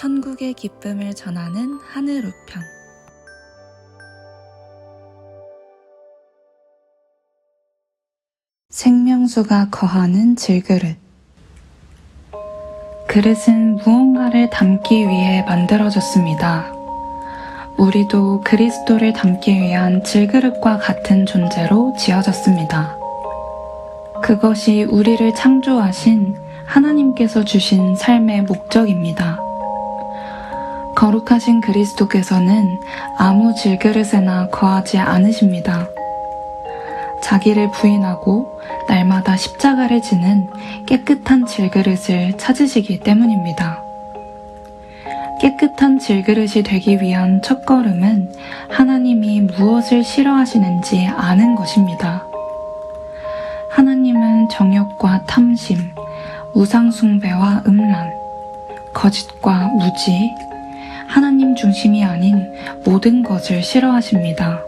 천국의 기쁨을 전하는 하늘 우편 생명수가 거하는 질그릇 그릇은 무언가를 담기 위해 만들어졌습니다. 우리도 그리스도를 담기 위한 질그릇과 같은 존재로 지어졌습니다. 그것이 우리를 창조하신 하나님께서 주신 삶의 목적입니다. 거룩하신 그리스도께서는 아무 질그릇에나 거하지 않으십니다. 자기를 부인하고 날마다 십자가를 지는 깨끗한 질그릇을 찾으시기 때문입니다. 깨끗한 질그릇이 되기 위한 첫 걸음은 하나님이 무엇을 싫어하시는지 아는 것입니다. 하나님은 정욕과 탐심, 우상숭배와 음란, 거짓과 무지, 하나님 중심이 아닌 모든 것을 싫어하십니다.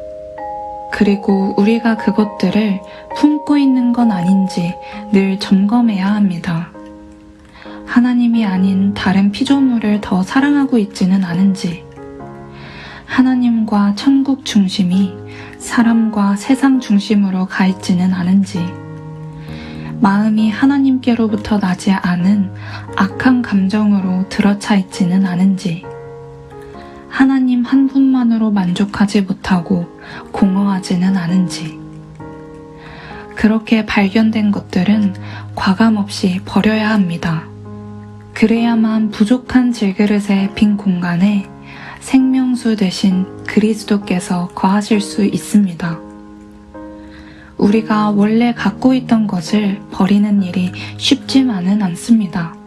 그리고 우리가 그것들을 품고 있는 건 아닌지 늘 점검해야 합니다. 하나님이 아닌 다른 피조물을 더 사랑하고 있지는 않은지, 하나님과 천국 중심이 사람과 세상 중심으로 가 있지는 않은지, 마음이 하나님께로부터 나지 않은 악한 감정으로 들어차 있지는 않은지, 하나님 한 분만으로 만족하지 못하고 공허하지는 않은지, 그렇게 발견된 것들은 과감 없이 버려야 합니다. 그래야만 부족한 질그릇의 빈 공간에 생명수 대신 그리스도께서 거하실 수 있습니다. 우리가 원래 갖고 있던 것을 버리는 일이 쉽지만은 않습니다.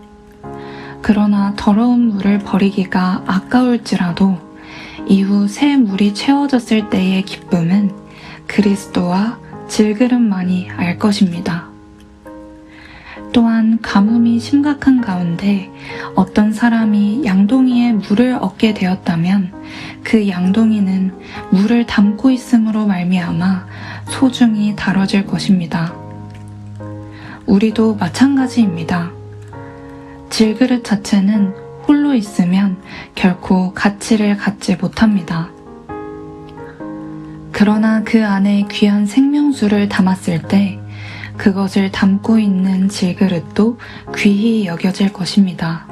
그러나 더러운 물을 버리기가 아까울지라도 이후 새 물이 채워졌을 때의 기쁨은 그리스도와 질그릇만이 알 것입니다. 또한 가뭄이 심각한 가운데 어떤 사람이 양동이에 물을 얻게 되었다면 그 양동이는 물을 담고 있음으로 말미암아 소중히 다뤄질 것입니다. 우리도 마찬가지입니다. 질그릇 자체는 홀로 있으면 결코 가치를 갖지 못합니다. 그러나 그 안에 귀한 생명수를 담았을 때 그것을 담고 있는 질그릇도 귀히 여겨질 것입니다.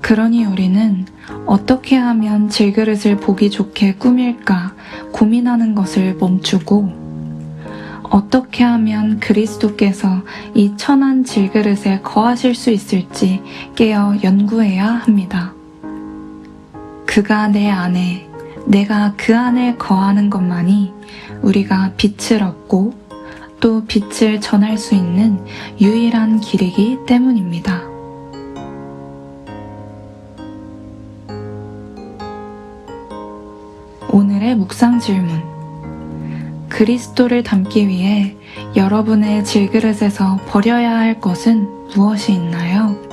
그러니 우리는 어떻게 하면 질그릇을 보기 좋게 꾸밀까 고민하는 것을 멈추고 어떻게 하면 그리스도께서 이 천한 질그릇에 거하실 수 있을지 깨어 연구해야 합니다. 그가 내 안에, 내가 그 안에 거하는 것만이 우리가 빛을 얻고 또 빛을 전할 수 있는 유일한 길이기 때문입니다. 오늘의 묵상 질문. 그리스도를 담기 위해 여러분의 질그릇에서 버려야 할 것은 무엇이 있나요?